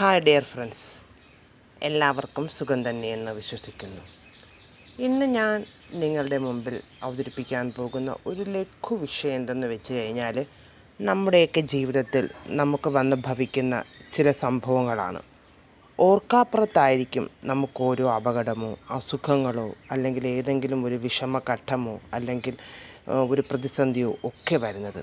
Hi dear friends. എല്ലാവർക്കും സുഖം തന്നെയെന്ന് വിശ്വസിക്കുന്നു. ഇന്ന് ഞാൻ നിങ്ങളുടെ മുമ്പിൽ അവതരിപ്പിക്കാൻ പോകുന്ന ഒരു ലഘു വിഷയം എന്തെന്ന് വെച്ച് കഴിഞ്ഞാൽ നമ്മുടെയൊക്കെ ജീവിതത്തിൽ നമുക്ക് വന്ന് ഭവിക്കുന്ന ചില സംഭവങ്ങളാണ്. ഓർക്കാപ്പുറത്തായിരിക്കും നമുക്ക് ഓരോ അപകടമോ അസുഖങ്ങളോ അല്ലെങ്കിൽ ഏതെങ്കിലും ഒരു വിഷമഘട്ടമോ അല്ലെങ്കിൽ ഒരു പ്രതിസന്ധിയോ ഒക്കെ വരുന്നത്.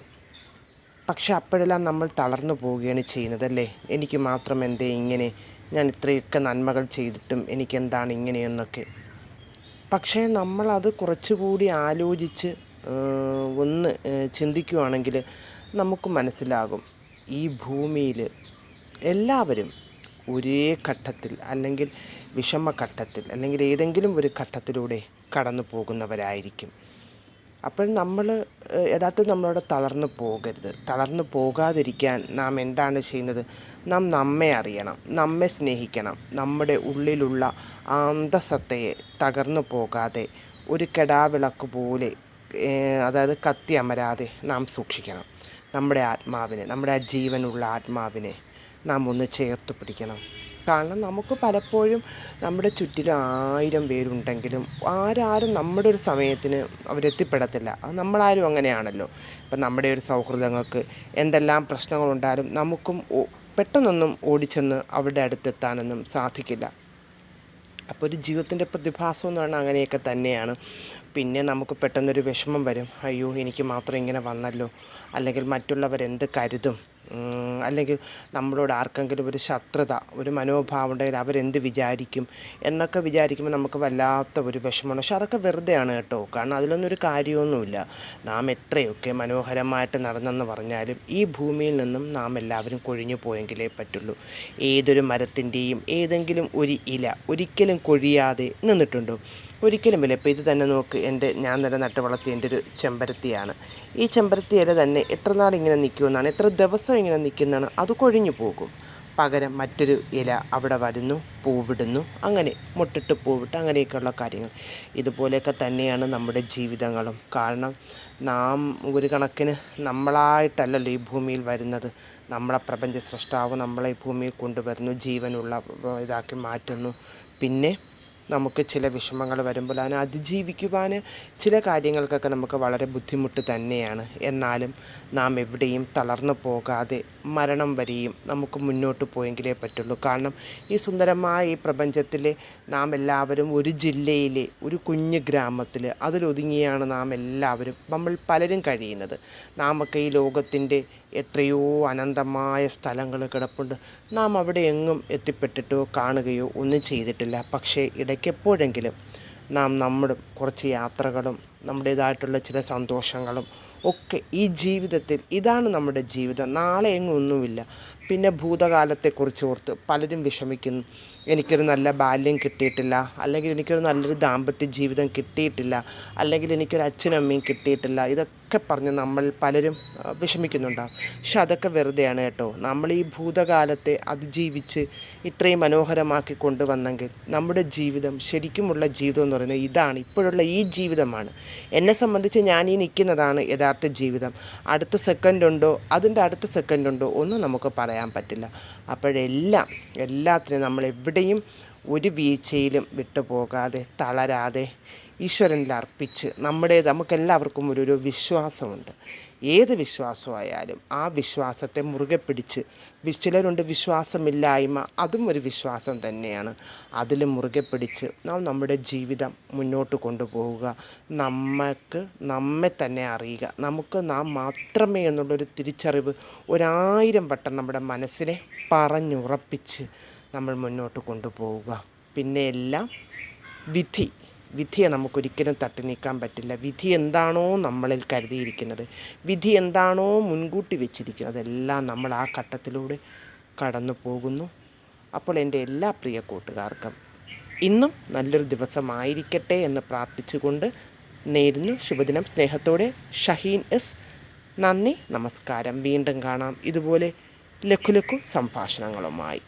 പക്ഷെ അപ്പോഴെല്ലാം നമ്മൾ തളർന്നു പോവുകയാണ് ചെയ്യുന്നത് അല്ലേ എനിക്ക് മാത്രം എന്തേ ഇങ്ങനെ? ഞാൻ ഇത്രയൊക്കെ നന്മകൾ ചെയ്തിട്ടും എനിക്കെന്താണ് ഇങ്ങനെയെന്നൊക്കെ. പക്ഷേ നമ്മളത് കുറച്ചുകൂടി ആലോചിച്ച് ഒന്ന് ചിന്തിക്കുകയാണെങ്കിൽ നമുക്ക് മനസ്സിലാകും. ഈ ഭൂമിയിൽ എല്ലാവരും ഒരേ ഘട്ടത്തിൽ അല്ലെങ്കിൽ വിഷമഘട്ടത്തിൽ അല്ലെങ്കിൽ ഏതെങ്കിലും ഒരു ഘട്ടത്തിലൂടെ കടന്നു പോകുന്നവരായിരിക്കും അപ്പോൾ നമ്മൾ യഥാർത്ഥത്തിൽ നമ്മളവിടെ തളർന്നു പോകരുത്. തളർന്നു പോകാതിരിക്കാൻ നാം എന്താണ് ചെയ്യുന്നത്? നാം നമ്മെ അറിയണം നമ്മെ സ്നേഹിക്കണം. നമ്മുടെ ഉള്ളിലുള്ള അന്തസത്തയെ തകർന്നു പോകാതെ ഒരു കെടാവിളക്ക് പോലെ അതായത് കത്തി അമരാതെ നാം സൂക്ഷിക്കണം. നമ്മുടെ ആത്മാവിനെ നമ്മുടെ ആ ജീവനുള്ള ആത്മാവിനെ നാം ഒന്ന് ചേർത്ത് പിടിക്കണം. കാരണം നമുക്ക് പലപ്പോഴും നമ്മുടെ ചുറ്റിലും ആയിരം പേരുണ്ടെങ്കിലും ആരാരും നമ്മുടെ ഒരു സമയത്തിന് അവരെത്തിപ്പെടത്തില്ല. അത് നമ്മളാരും അങ്ങനെയാണല്ലോ. ഇപ്പം നമ്മുടെ ഒരു സൗഹൃദങ്ങൾക്ക് എന്തെല്ലാം പ്രശ്നങ്ങളുണ്ടായാലും നമുക്കും പെട്ടെന്നൊന്നും ഓടിച്ചെന്ന് അവരുടെ അടുത്തെത്താനൊന്നും സാധിക്കില്ല. അപ്പോൾ ഒരു ജീവിതത്തിന്റെ പ്രതിഭാസം എന്ന് പറഞ്ഞാൽ അങ്ങനെയൊക്കെ തന്നെയാണ്. പിന്നെ നമുക്ക് പെട്ടെന്നൊരു വിഷമം വരും. അയ്യോ എനിക്ക് മാത്രം ഇങ്ങനെ വന്നല്ലോ. അല്ലെങ്കിൽ മറ്റുള്ളവരെന്ത് കരുതും? അല്ലെങ്കിൽ നമ്മളോട് ആർക്കെങ്കിലും ഒരു ശത്രുത ഒരു മനോഭാവം ഉണ്ടെങ്കിൽ അവരെന്ത് വിചാരിക്കും എന്നൊക്കെ വിചാരിക്കുമ്പോൾ നമുക്ക് വല്ലാത്ത ഒരു വിഷമമാണ്. പക്ഷെ അതൊക്കെ വെറുതെയാണ് കേട്ടോ. കാരണം അതിലൊന്നും ഒരു കാര്യമൊന്നുമില്ല. നാം എത്രയൊക്കെ മനോഹരമായിട്ട് നടന്നെന്ന് പറഞ്ഞാലും ഈ ഭൂമിയിൽ നിന്നും നാം എല്ലാവരും കൊഴിഞ്ഞു പോയെങ്കിലേ പറ്റുള്ളൂ. ഏതൊരു മരത്തിന്റെയും ഏതെങ്കിലും ഒരു ഇല ഒരിക്കലും കൊഴിയാതെ നിന്നിട്ടുണ്ടോ? ഒരിക്കലുമില്ല ഇപ്പോൾ ഇത് തന്നെ നോക്ക് എന്റെ ഞാൻ തന്നെ നട്ട് വളർത്തിയ എന്റെ ഒരു ചെമ്പരത്തിയാണ്. ഈ ചെമ്പരത്തി ഇല തന്നെ എത്ര നാൾ ഇങ്ങനെ നിൽക്കുമെന്നാണ് എത്ര ദിവസം ഇങ്ങനെ നിൽക്കുന്നതാണ് അത് കൊഴിഞ്ഞു പോകും. പകരം മറ്റൊരു ഇല അവിടെ വരുന്നു പൂവിടുന്നു അങ്ങനെ മുട്ടിട്ട് പൂവിട്ട് അങ്ങനെയൊക്കെയുള്ള കാര്യങ്ങൾ. ഇതുപോലെയൊക്കെ തന്നെയാണ് നമ്മുടെ ജീവിതങ്ങളും. കാരണം നാം ഒരു കണക്കിന് നമ്മളായിട്ടല്ലല്ലോ ഈ ഭൂമിയിൽ വരുന്നത്. നമ്മളെ പ്രപഞ്ച സൃഷ്ടാവ് നമ്മളെ ഈ ഭൂമിയിൽ കൊണ്ടുവരുന്നു ജീവനുള്ള ഇതാക്കി മാറ്റുന്നു. പിന്നെ നമുക്ക് ചില വിഷമങ്ങൾ വരുമ്പോൾ അതിനെ അതിജീവിക്കുവാൻ ചില കാര്യങ്ങൾക്കൊക്കെ നമുക്ക് വളരെ ബുദ്ധിമുട്ട് തന്നെയാണ്. എന്നാലും നാം എവിടെയും തളർന്നു പോകാതെ മരണം വരെയും നമുക്ക് മുന്നോട്ട് പോയെങ്കിലേ പറ്റുള്ളൂ. കാരണം ഈ സുന്ദരമായ ഈ പ്രപഞ്ചത്തിൽ നാം എല്ലാവരും ഒരു ജില്ലയിലെ ഒരു കുഞ്ഞു ഗ്രാമത്തിൽ അതിലൊതുങ്ങിയാണ് നാം എല്ലാവരും നമ്മൾ പലരും കഴിയുന്നത്. നാമൊക്കെ ഈ ലോകത്തിന്റെ എത്രയോ അനന്തമായ സ്ഥലങ്ങൾ കിടപ്പുണ്ട്. നാം അവിടെ എങ്ങും എത്തിപ്പെട്ടിട്ടോ കാണുകയോ ഒന്നും ചെയ്തിട്ടില്ല. പക്ഷേ ഇടയ്ക്കെപ്പോഴെങ്കിലും നാം നമ്മുടെ കുറച്ച് യാത്രകളും നമ്മുടേതായിട്ടുള്ള ചില സന്തോഷങ്ങളും ഒക്കെ ഈ ജീവിതത്തിൽ ഇതാണ് നമ്മുടെ ജീവിതം. നാളെ എങ്ങും ഒന്നുമില്ല. പിന്നെ ഭൂതകാലത്തെക്കുറിച്ച് ഓർത്ത് പലരും വിഷമിക്കുന്നു. എനിക്കൊരു നല്ല ബാല്യം കിട്ടിയിട്ടില്ല. അല്ലെങ്കിൽ എനിക്കൊരു നല്ലൊരു ദാമ്പത്യ ജീവിതം കിട്ടിയിട്ടില്ല. അല്ലെങ്കിൽ എനിക്കൊരു അച്ഛനും അമ്മയും കിട്ടിയിട്ടില്ല. ഇതൊക്കെ പറഞ്ഞ് നമ്മൾ പലരും വിഷമിക്കുന്നുണ്ടാകും പക്ഷെ അതൊക്കെ വെറുതെയാണ് കേട്ടോ. നമ്മൾ ഈ ഭൂതകാലത്തെ അതിജീവിച്ച് ഇത്രയും മനോഹരമാക്കി കൊണ്ടുവന്നെങ്കിൽ നമ്മുടെ ജീവിതം ശരിക്കുമുള്ള ജീവിതം എന്ന് പറയുന്നത് ഇതാണ്. ഇപ്പോഴുള്ള ഈ ജീവിതമാണ്. എന്നെ സംബന്ധിച്ച് ഞാൻ ഈ നിൽക്കുന്നതാണ് യഥാർത്ഥ ജീവിതം. അടുത്ത സെക്കൻഡ് ഉണ്ടോ അതിന്റെ അടുത്ത സെക്കൻഡ് ഉണ്ടോ ഒന്നും നമുക്ക് പറയാൻ പറ്റില്ല. അപ്പോഴെല്ലാം എല്ലാത്തിനും നമ്മൾ എവിടെയും ഒരു വീഴ്ചയിലും വിട്ടുപോകാതെ തളരാതെ ഈശ്വരനിൽ അർപ്പിച്ച് നമ്മുടെ നമുക്കെല്ലാവർക്കും ഒരു വിശ്വാസമുണ്ട്. ഏത് വിശ്വാസമായാലും ആ വിശ്വാസത്തെ മുറുകെ പിടിച്ച് ചിലരുണ്ട് വിശ്വാസമില്ലായ്മ അതും ഒരു വിശ്വാസം തന്നെയാണ്. അതിൽ മുറുകെ പിടിച്ച് നാം നമ്മുടെ ജീവിതം മുന്നോട്ട് കൊണ്ടുപോവുക. നമുക്ക് നമ്മെ തന്നെ അറിയുക. നമുക്ക് നാം മാത്രമേ എന്നുള്ളൊരു തിരിച്ചറിവ് ഒരായിരം വട്ടം നമ്മുടെ മനസ്സിനെ പറഞ്ഞുറപ്പിച്ച് നമ്മൾ മുന്നോട്ട് കൊണ്ടുപോവുക. പിന്നെ എല്ലാം വിധി. വിധിയെ നമുക്കൊരിക്കലും തട്ടി നീക്കാൻ പറ്റില്ല. വിധി എന്താണോ നമ്മളിൽ കരുതിയിരിക്കുന്നത്. വിധി എന്താണോ മുൻകൂട്ടി വെച്ചിരിക്കുന്നത്. എല്ലാം നമ്മൾ ആ ഘട്ടത്തിലൂടെ കടന്നു പോകുന്നു. അപ്പോൾ എന്റെ എല്ലാ പ്രിയ കൂട്ടുകാർക്കും ഇന്നും നല്ലൊരു ദിവസമായിരിക്കട്ടെ എന്ന് പ്രാർത്ഥിച്ചുകൊണ്ട് നേരുന്നു. ശുഭദിനം. സ്നേഹത്തോടെ ഷഹീൻ എസ്. നന്ദി. നമസ്കാരം. വീണ്ടും കാണാം. ഇതുപോലെ ലഘു ലഘു സംഭാഷണങ്ങളുമായി.